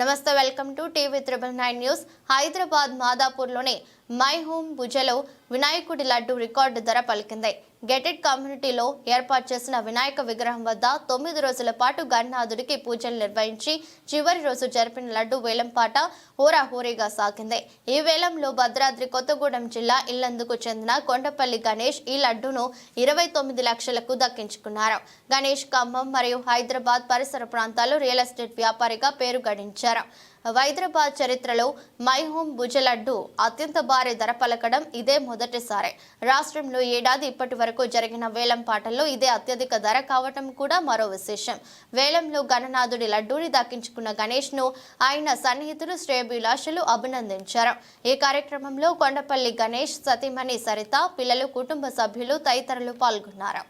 నమస్తే welcome to TV triple nine news. Hyderabad మాదాపూర్లోని my Home భుజలో వినాయకుడి laddu record ధర పలికింది. గెటెడ్ కమ్యూనిటీలో ఏర్పాటు చేసిన వినాయక విగ్రహం వద్ద తొమ్మిది రోజుల పాటు గణనాథుడికి పూజలు నిర్వహించి చివరి రోజు జరిపిన లడ్డు వేలంపాట హోరాహోరీగా సాగింది. ఈ వేలంలో భద్రాద్రి కొత్తగూడెం జిల్లా ఇల్లందుకు చెందిన కొండపల్లి గణేష్ ఈ లడ్డును ఇరవై తొమ్మిది లక్షలకు దక్కించుకున్నారు. గణేష్ ఖమ్మం మరియు హైదరాబాద్ పరిసర ప్రాంతాల్లో రియల్ ఎస్టేట్ వ్యాపారిగా పేరు గడించారు. హైదరాబాద్ చరిత్రలో మై హోమ్ భుజ లడ్డు అత్యంత భారీ ధర పలకడం ఇదే మొదటిసారి రాష్ట్రంలో ఏడాది ఇప్పటి వరకు జరిగిన వేలం పాటల్లో ఇదే అత్యధిక ధర కావటం కూడా మరో విశేషం వేలంలో గణనాథుడి లడ్డూని దక్కించుకున్న గణేష్ను ఆయన సన్నిహితులు శ్రేయభిలాషులు అభినందించారు ఈ కార్యక్రమంలో కొండపల్లి గణేష్ సతీమణి సరిత పిల్లలు కుటుంబ సభ్యులు తదితరులు పాల్గొన్నారు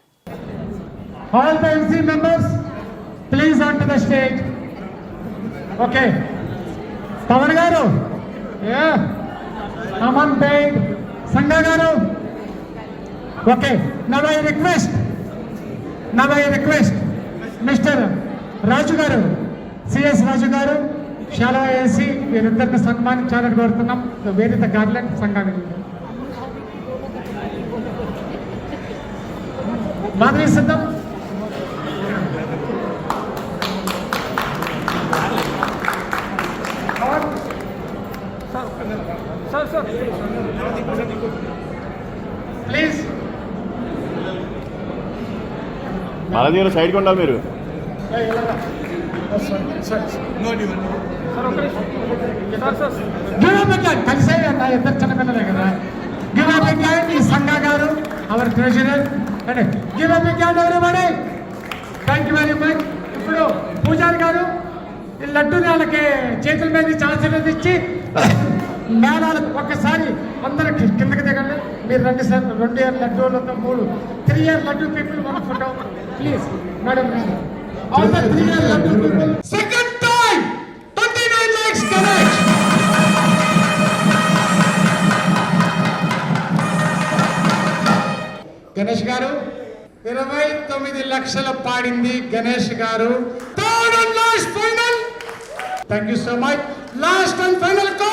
All the MC members, please onto the stage. Okay. Pawan గారు. అమన్ పేట్. సంగ గారు. Okay now request. Now I request. Mister Raju గారు సిఎస్ రాజు గారు షాలో వేసి వీరిద్దరిని సన్మానించాలని కోరుతున్నాం. వేదిత గార్లెండ్ సంఘానికి. మాధవి సిద్ధం. ప్లీజ్. మాలతి గారు సైడ్కి ఉండాలి మీరు. కలిసే నా ఇద్దరు చిన్నపిల్లలే కదా. గిరాబెట్టాడు ఈ సంఘ గారు అవర్ ట్రెజరర్ అంటే గిరాబెట్టాడు ఎవరిబడి థ్యాంక్ యూ వెరీ మచ్ ఇప్పుడు పూజారి గారు ఈ లడ్డూని వాళ్ళకి చేతుల మీద ఇచ్చి మేళాలకు ఒక్కసారి అందరూ కిందకి దిగండి. మీరు రెండు సార్. రెండు ఇయర్ లడ్డూలతో మూడు. Three year laddu people one photo please madam three year laddu people second time twenty nine Ganesh గారు ఇరవై తొమ్మిది లక్షల పాడింది గణేష్ గారు. Thank you so much. Last and final call.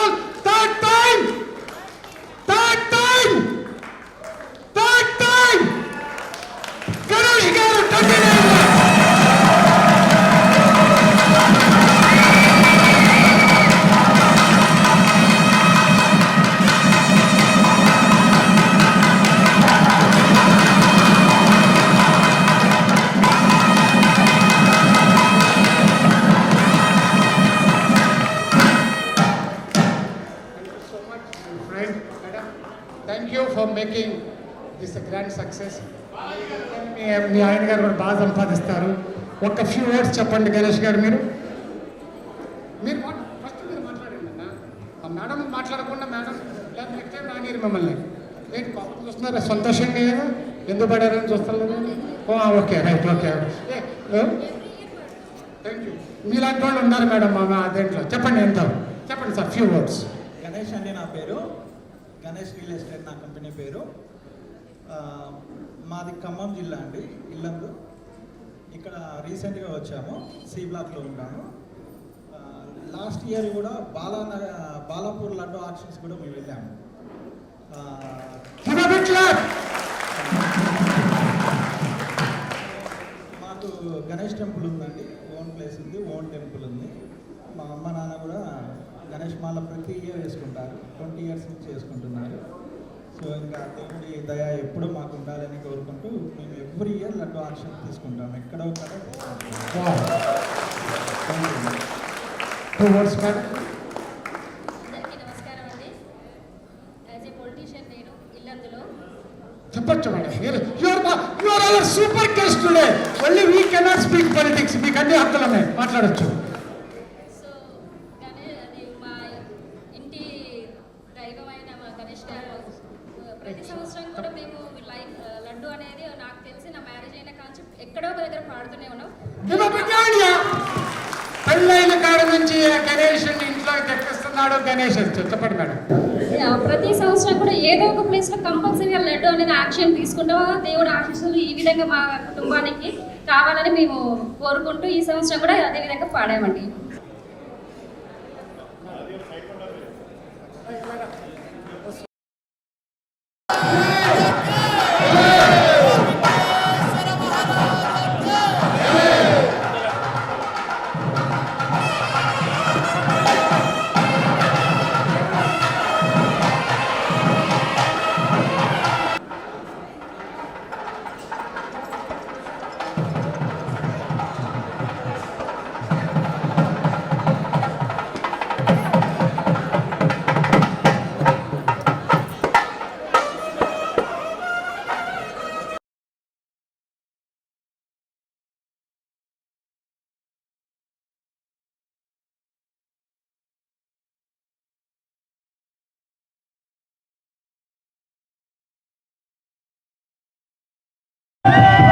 Friend, madam, thank you for making this a grand success. మీ మీ ఆయన గారు కూడా బాగా సంపాదిస్తారు. ఒక ఫ్యూ వర్డ్స్ చెప్పండి గణేష్ గారు మీరు. మీరు ఫస్ట్ మీరు మాట్లాడండి అన్న. ఆ మేడం మాట్లాడకుండా మేడం లేదా నెక్స్ట్ టైం రానిరు మిమ్మల్ని. ఏంటి పాపం చూస్తున్నారా? సంతోషంగా ఎందుకు పడారని చూస్తారు ఓ okay right okay thank you మీలాంటి వాళ్ళు ఉన్నారు మేడం మా దేంట్లో. చెప్పండి ఎంత? చెప్పండి సార్ ఫ్యూ వర్డ్స్ గణేష్ అండి నా పేరు. గణేష్ రియల్ ఎస్టేట్ నా కంపెనీ పేరు. మాది ఖమ్మం జిల్లా అండి ఇల్లందు. ఇక్కడ రీసెంట్గా వచ్చాము సి బ్లాక్లో ఉంటాము. లాస్ట్ ఇయర్ కూడా బాలా బాలాపూర్ లడ్డు ఆక్షన్స్ కూడా మేము వెళ్ళాము. మాకు గణేష్ టెంపుల్ ఉందండి ఓన్ ప్లేస్ ఉంది ఓన్ టెంపుల్ ఉంది. మా అమ్మ నా కూడా గణేష్ మాల ప్రతి ఇయర్ వేసుకుంటారు. ట్వంటీ ఇయర్స్ నుంచి వేసుకుంటున్నారు సో ఇంకా దేవుడి దయ ఎప్పుడూ మాకు ఉండాలని కోరుకుంటూ మేము ఎవ్రీ ఇయర్ లడ్డు ఆక్షన్ తీసుకుంటాం. ఎక్కడో చెప్పొచ్చు madam. Super guest today only we cannot speak politics మీకు అన్ని హక్కులు ఉన్నాయి మాట్లాడొచ్చు. ప్రతి సంవత్సరం కూడా మేము లైఫ్ లడ్డు అనేది నాకు తెలిసి నా మ్యారేజ్ అయిన కాంచి ఎక్కడో ఒక దగ్గర పాడుతూనే ఉన్నాం. పెళ్ళైన కాడ నుంచి గణేష్ ఇంట్లో తెప్పిస్తున్నాడు గణేష్ చెప్పండి మేడం. ప్రతి సంవత్సరం కూడా ఏదో ఒక ప్లేస్లో కంపల్సరీగా లడ్డు అనేది యాక్షన్ తీసుకుంటాం. దేవుడు ఆశీస్సులు ఈ విధంగా మా కుటుంబానికి కావాలని మేము కోరుకుంటూ ఈ సంవత్సరం కూడా అదే విధంగా పాడామండి. Yeah.